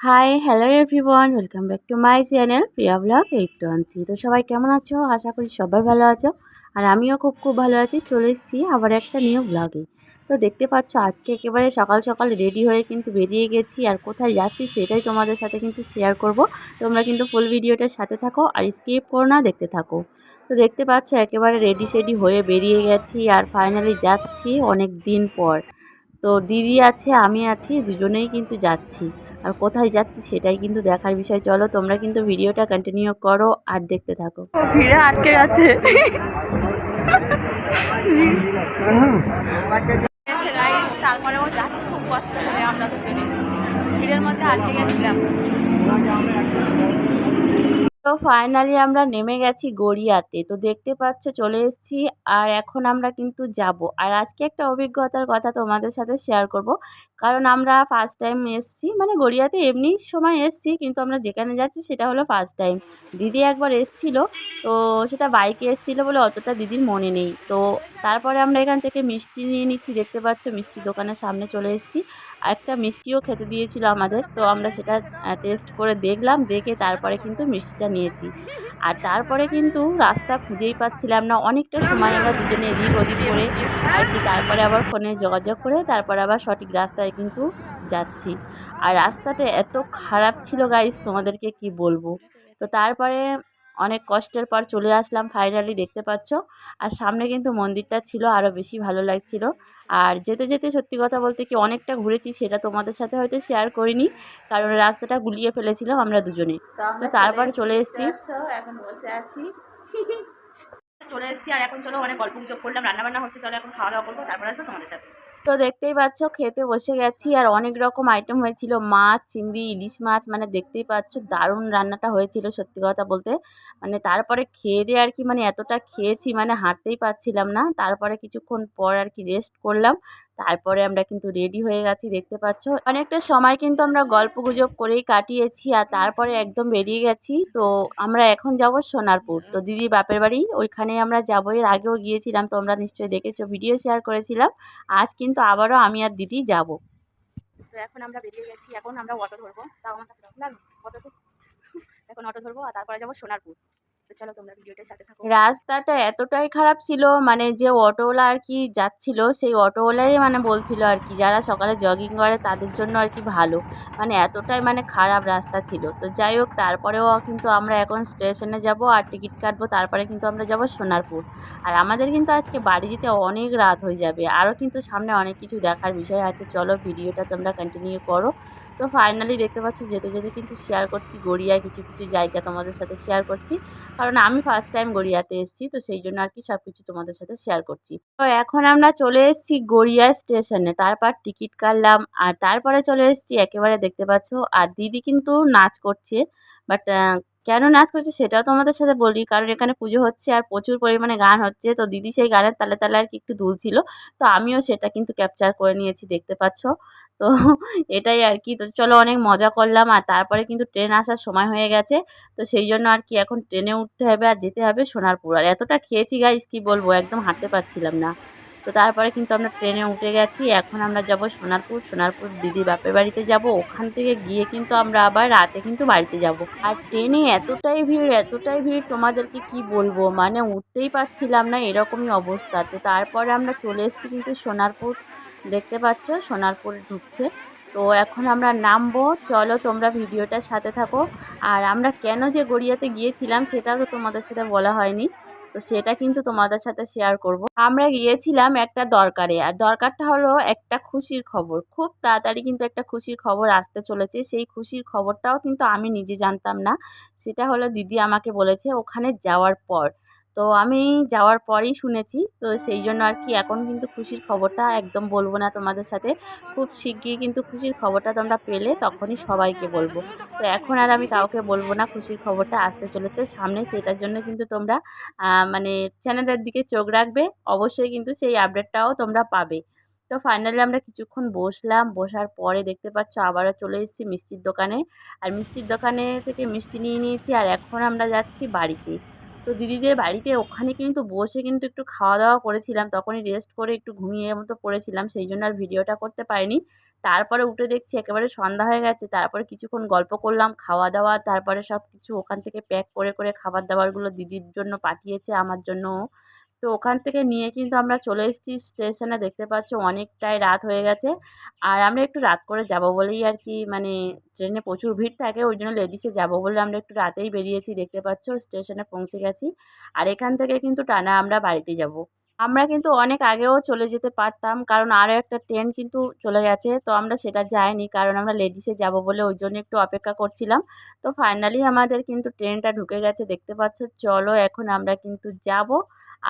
Hi hello everyone welcome back to my channel Priya blog eight two one তো সবাই কেমন আছো? আশা করি সবাই ভালো আছো। আর আমিও খুব খুব ভালো আছি। চলে এসেছি আবার একটা নিউ ব্লগে তো দেখতে পাচ্ছ, আজকে একেবারে সকাল সকাল রেডি হয়ে কিন্তু বেরিয়ে গেছি। আর কোথায় যাচ্ছি সেটাই তোমাদের সাথে কিন্তু শেয়ার করব। তোমরা কিন্তু ফুল ভিডিওটার সাথে থাকো আর স্কিপ করো না, দেখতে থাকো। তো দেখতে পাচ্ছ, একেবারে রেডি সেডি হয়ে বেরিয়ে গেছি আর ফাইনালি যাচ্ছি অনেক দিন পর। তো দিদি আছে, আমি আছি, দুজনেই কিন্তু যাচ্ছি। আর কোথায় যাচ্ছি সেটাই কিন্তু দেখার বিষয়। চলো তোমরা কিন্তু ভিডিওটা কন্টিনিউ করো আর দেখতে থাকো। ভিড়ে আটকে গেছে। তারপরেও যাচ্ছি খুব কষ্ট করে আমরা তো ভিড়ের মধ্যে আটকে গেছিলাম। তো ফাইনালি আমরা নেমে গেছি গড়িয়াতে। তো দেখতে পাচ্ছ চলে এসেছি আর এখন আমরা কিন্তু যাব। আর আজকে একটা অভিজ্ঞতার কথা তোমাদের সাথে শেয়ার করব। কারণ আমরা ফার্স্ট টাইম এসছি মানে গড়িয়াতে এমনি সময় এসেছি, কিন্তু আমরা যেখানে যাচ্ছি সেটা হলো ফার্স্ট টাইম দিদি একবার এসছিল, তো সেটা বাইকে এসেছিল বলে অতটা দিদির মনে নেই। তো তারপরে আমরা এখান থেকে মিষ্টি নিয়ে নিচ্ছি, দেখতে পাচ্ছ মিষ্টির দোকানের সামনে চলে এসেছি। একটা মিষ্টিও খেতে দিয়েছিল আমাদের, তো আমরা সেটা টেস্ট করে দেখলাম, দেখে তারপরে কিন্তু মিষ্টিটা নিয়েছি। আর তারপরে কিন্তু রাস্তা খুঁজেই পাচ্ছিলাম না, অনেকটা সময় আমরা দুজনে এদিক ওদিক করে তারপরে আবার ফোনে যোগাযোগ করে তারপরে আবার সঠিক রাস্তায় কিন্তু যাচ্ছি। আর রাস্তাটা এত খারাপ ছিল গাইস তোমাদেরকে কি বলব? তো তারপরে অনেক কষ্টের পর চলে আসলাম ফাইনালি দেখতে পাচ্ছ। আর সামনে কিন্তু মন্দিরটা ছিল আরও বেশি ভালো লাগছিল। আর যেতে যেতে সত্যি কথা বলতে কি অনেকটা ঘুরেছি সেটা তোমাদের সাথে হয়তো শেয়ার করিনি। কারণ রাস্তাটা গুলিয়ে ফেলেছিলাম আমরা দুজনে। তো তারপরে চলে এসেছি এখন বসে আছি। চলে এসেছি আর এখন চলো অনেক গল্প গুজব করলাম, রান্নাবান্না হচ্ছে, চলো এখন খাওয়া দাওয়া করব, তারপরে আসব তোমাদের সাথে। তো দেখতেই পাচ্ছ, খেতে বসে গেছি আর অনেক রকম আইটেম হয়েছিল, মাছ, চিংড়ি, ইলিশ মাছ মানে দেখতেই পাচ্ছ দারুণ রান্নাটা হয়েছিল সত্যি কথা বলতে। মানে তারপরে খেয়ে দিয়ে আর কি মানে এতটা খেয়েছি মানে হাঁটতেই পারছিলাম না। তারপরে কিছুক্ষণ পর আর কি রেস্ট করলাম। তারপরে আমরা কিন্তু রেডি হয়ে গেছি, দেখতে পাচ্ছ। অনেকটা সময় কিন্তু আমরা গল্প গুজব করেই কাটিয়েছি আর তারপরে একদম বেরিয়ে গেছি। তো আমরা এখন যাব সোনারপুর। তো দিদি বাপের বাড়ি, ওইখানে আমরা যাব। এর আগেও গিয়েছিলাম, তোমরা নিশ্চয়ই দেখেছ ভিডিও শেয়ার করেছিলাম। আজ কিন্তু আবারও আমি আর দিদি যাব। তো এখন আমরা বেরিয়ে গেছি। এখন আমরা অটো ধরবো। তাও আমার অটো এখন অটো ধরবো আর তারপরে যাব সোনারপুর। রাস্তাটা এতটাই খারাপ ছিল মানে যে অটোওয়ালা আর কি যাচ্ছিল, সেই অটোওয়ালাই মানে বলছিল আর কি, যারা সকালে জগিং করে তাদের জন্য আর কি ভালো। মানে এতটাই মানে খারাপ রাস্তা ছিল। তো যাই হোক, তারপরেও কিন্তু আমরা এখন স্টেশনে যাব আর টিকিট কাটবো, তারপরে কিন্তু আমরা যাব সোনারপুর। আর আমাদের কিন্তু আজকে বাড়ি যেতে অনেক রাত হয়ে যাবে। আরও কিন্তু সামনে অনেক কিছু দেখার বিষয় আছে। চলো ভিডিওটা তোমরা কন্টিনিউ করো। তো ফাইনালি দেখতে পাচ্ছি যেতে যেতে কিন্তু শেয়ার করছি গড়িয়ায় কিছু কিছু জায়গা তোমাদের সাথে শেয়ার করছি। কারণ আমি ফার্স্ট টাইম গড়িয়াতে এসেছি, তো সেই জন্য আর কি সব কিছু তোমাদের সাথে শেয়ার করছি। তো এখন আমরা চলে এসেছি গড়িয়া স্টেশনে তারপর টিকিট কাটলাম, আর তারপরে চলে এসেছি একেবারে দেখতে পাচ্ছ, আর দিদি কিন্তু নাচ করছে বাট কেন নাচ করছে সেটাও তোমাদের সাথে বলি। কারণ এখানে পুজো হচ্ছে আর প্রচুর পরিমাণে গান হচ্ছে। তো দিদি সেই গানের তালে তালে আর কি একটু দুলছিল তো আমিও সেটা কিন্তু ক্যাপচার করে নিয়েছি, দেখতে পাচ্ছ? তো এটাই আর কি। তো চলো অনেক মজা করলাম আর তারপরে কিন্তু ট্রেন আসার সময় হয়ে গেছে। তো সেই জন্য আর কি এখন ট্রেনে উঠতে হবে আর যেতে হবে সোনারপুর। আর এতটা খেয়েছি গাইস কি বলব? একদম হাঁটতে পারছিলাম না। তো তারপরে কিন্তু আমরা ট্রেনে উঠে গেছি। এখন আমরা যাব সোনারপুর। সোনারপুর দিদি বাপের বাড়িতে যাব। ওখান থেকে গিয়ে কিন্তু আমরা আবার রাতে কিন্তু বাড়িতে যাব। আর ট্রেনে এতটাই ভিড় এতটাই ভিড়, তোমাদেরকে কি বলব? মানে উঠতেই পারছিলাম না, এরকমই অবস্থা। তো তারপরে আমরা চলে এসেছি কিন্তু সোনারপুর। দেখতে পাচ্ছ, সোনারপুর ঢুকছে। তো এখন আমরা নামবো। চলো তোমরা ভিডিওটার সাথে থাকো। আর আমরা কেন যে গড়িয়াতে গিয়েছিলাম, সেটা তো তোমাদের সাথে বলা হয়নি। তো সেটা কিন্তু তোমাদের সাথে শেয়ার করব। আমরা গিয়েছিলাম একটা দরকারে, আর দরকারটা হলো একটা খুশির খবর। খুব তাড়াতাড়ি কিন্তু একটা খুশির খবর আসতে চলেছে। সেই খুশির খবরটাও কিন্তু আমি নিজে জানতাম না। সেটা হলো দিদি আমাকে বলেছে, ওখানে যাওয়ার পর। তো আমি যাওয়ার পরেই শুনেছি। তো সেই জন্য আর কি এখন কিন্তু খুশির খবরটা একদম বলব না তোমাদের সাথে। খুব শিগগিরই কিন্তু খুশির খবরটা তোমরা পেলে, তখনই সবাইকে বলব। তো এখন আর আমি কাউকে বলব না খুশির খবরটা আসতে চলেছে সামনে, সেটার জন্য কিন্তু তোমরা মানে চ্যানেলের দিকে চোখ রাখবে, অবশ্যই কিন্তু সেই আপডেটটাও তোমরা পাবে। তো ফাইনালি আমরা কিছুক্ষণ বসলাম, বসার পরে দেখতে পাচ্ছ আবারও চলে এসেছি মিষ্টির দোকানে। আর মিষ্টির দোকানে থেকে মিষ্টি নিয়ে নিয়েছি, আর এখন আমরা যাচ্ছি বাড়িতে। তো দিদিদের বাড়িতে ওখানে কিন্তু বসে কিন্তু একটু খাওয়া দাওয়া করেছিলাম। তখনই রেস্ট করে একটু ঘুমিয়ে মতো পড়েছিলাম, সেই জন্য আর ভিডিওটা করতে পারিনি। তারপরে উঠে দেখছি একেবারে সন্ধ্যা হয়ে গেছে, তারপরে কিছুক্ষণ গল্প করলাম খাওয়া দাওয়া তারপরে সব কিছু ওখান থেকে প্যাক করে করে খাবার দাবারগুলো দিদির জন্য পাঠিয়েছে, আমার জন্যও। তো ওখান থেকে নিয়ে কিন্তু আমরা চলে এসেছি স্টেশনে। দেখতে পাচ্ছ অনেকটাই রাত হয়ে গেছে। আর আমরা একটু রাত করে যাব বলেই আর কি মানে ট্রেনে প্রচুর ভিড় থাকে, ওই জন্য লেডিসে যাব বলে আমরা একটু রাতেই বেরিয়েছি। দেখতে পাচ্ছ স্টেশনে পৌঁছে গেছি। আর এখান থেকে কিন্তু টানা আমরা বাড়িতে যাব। আমরা কিন্তু অনেক আগেও চলে যেতে পারতাম, কারণ আরও একটা ট্রেন কিন্তু চলে গেছে, তো আমরা সেটা যাইনি, কারণ আমরা লেডিসে যাব বলে ওই জন্য একটু অপেক্ষা করছিলাম। তো ফাইনালি আমাদের কিন্তু ট্রেনটা ঢুকে গেছে, দেখতে পাচ্ছ? চলো এখন আমরা কিন্তু যাব,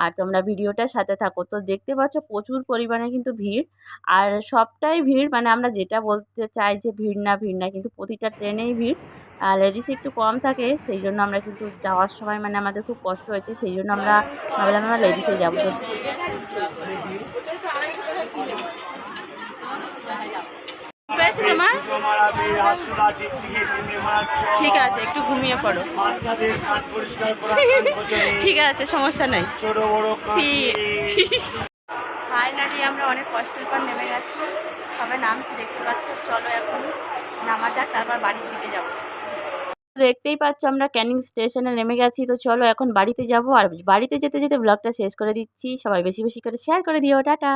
আর তোমরা ভিডিওটার সাথে থাকো। তো দেখতে পাচ্ছ, প্রচুর পরিমাণে কিন্তু ভিড়, আর সবটাই ভিড় মানে আমরা যেটা বলতে চাই যে ভিড় না ভিড় না, কিন্তু প্রতিটা ট্রেনেই ভিড়। লেডিস একটু কম থাকে সেই জন্য আমরা কিন্তু যাওয়ার সময় মানে আমাদের খুব কষ্ট হয়েছে সেই জন্য আমরা ভাবলাম আমরা লেডিসে যাব। ঠিক আছে একটু ঘুমিয়ে পড়ো। ঠিক আছে সমস্যা নেই। ছোট বড় ফাইনালি আমরা অনেক কষ্টের পর নেমে গেছি। সবাই নামছি দেখতে পাচ্ছ চলো এখন নামা যাক তারপর বাড়ির দিকে যাব। দেখতেই পাচ্ছ আমরা ক্যানিং স্টেশনে নেমে গেছি। তো চলো এখন বাড়িতে যাব। আর বাড়িতে যেতে যেতে ব্লগটা শেষ করে দিচ্ছি। সবাই বেশি বেশি করে শেয়ার করে দিও। টাটা!